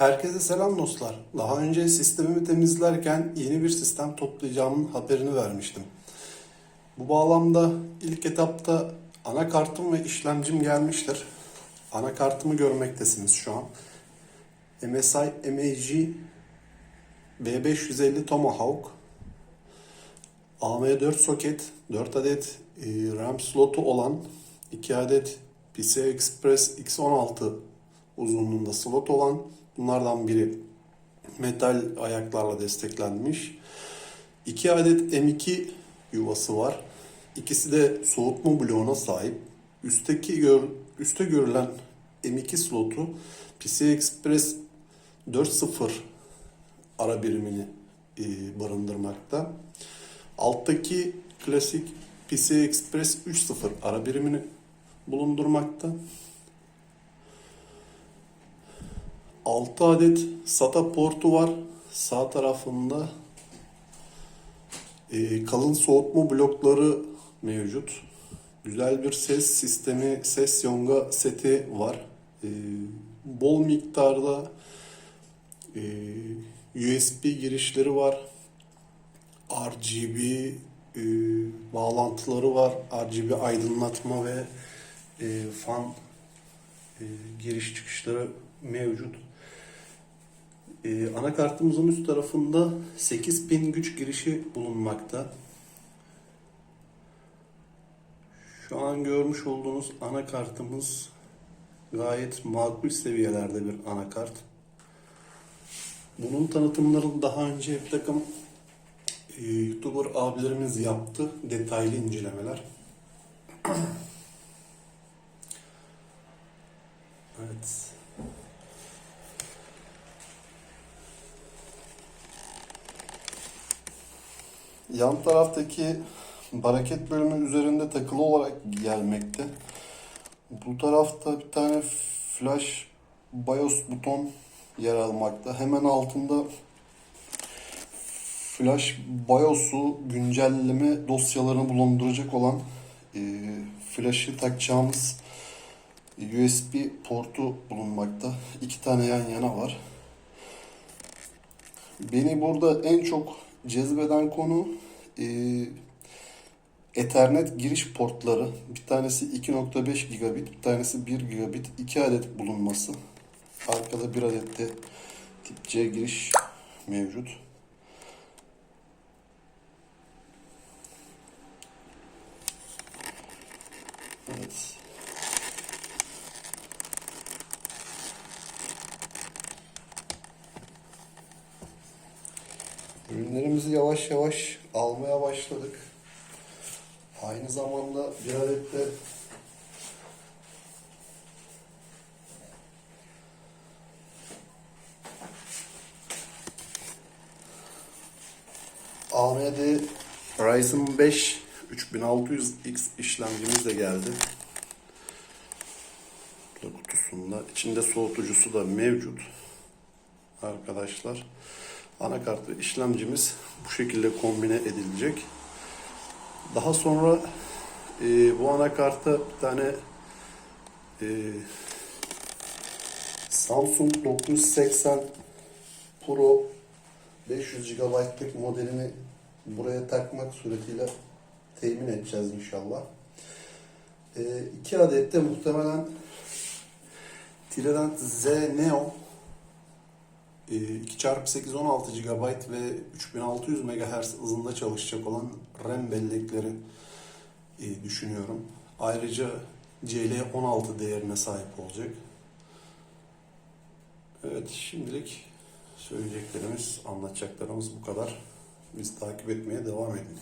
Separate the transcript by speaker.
Speaker 1: Herkese selam dostlar. Daha önce sistemimi temizlerken yeni bir sistem toplayacağımın haberini vermiştim. Bu bağlamda ilk etapta anakartım ve işlemcim gelmiştir. Anakartımı görmektesiniz şu an. MSI MAG B550 Tomahawk AM4 soket, 4 adet e, RAM slotu olan 2 adet PCI Express X16 uzunluğunda slot olan bunlardan biri metal ayaklarla desteklenmiş. 2 adet M2 yuvası var. İkisi de soğutma bloğuna sahip. Üstteki gör, üstte görülen M2 slotu PCI Express 4.0 ara birimini e, barındırmakta. Alttaki klasik PCI Express 3.0 ara birimini bulundurmakta. 6 adet SATA portu var. Sağ tarafında e, kalın soğutma blokları mevcut. Güzel bir ses sistemi, ses yonga seti var. E, bol miktarda e, USB girişleri var. RGB e, bağlantıları var. RGB aydınlatma ve e, fan e, giriş çıkışları mevcut. E, anakartımızın üst tarafında 8 pin güç girişi bulunmakta. Şu an görmüş olduğunuz anakartımız gayet makul seviyelerde bir anakart. Bunun tanıtımlarını daha önce bir takım e, YouTuber abilerimiz yaptı. Detaylı incelemeler. Yan taraftaki baraket bölümü üzerinde takılı olarak gelmekte. Bu tarafta bir tane flash BIOS buton yer almakta. Hemen altında flash BIOS'u güncelleme dosyalarını bulunduracak olan e, flash'ı takacağımız USB portu bulunmakta. İki tane yan yana var. Beni burada en çok cezbeden konu e, Ethernet giriş portları. Bir tanesi 2.5 gigabit, bir tanesi 1 gigabit. 2 adet bulunması. Arkada bir adet de tip C giriş mevcut. Ürünlerimizi yavaş yavaş almaya başladık. Aynı zamanda bir adet de AMD Ryzen 5 3600X işlemcimiz de geldi. Kutusunda. İçinde soğutucusu da mevcut. Arkadaşlar. Anakart ve işlemcimiz bu şekilde kombine edilecek. Daha sonra e, bu anakarta bir tane e, Samsung 980 Pro 500 GB'lık modelini buraya takmak suretiyle temin edeceğiz inşallah. E, iki adet de muhtemelen Trident Z Neo 2x8 16 GB ve 3600 MHz hızında çalışacak olan RAM bellekleri e, düşünüyorum. Ayrıca CL16 değerine sahip olacak. Evet şimdilik söyleyeceklerimiz, anlatacaklarımız bu kadar. Biz takip etmeye devam edin.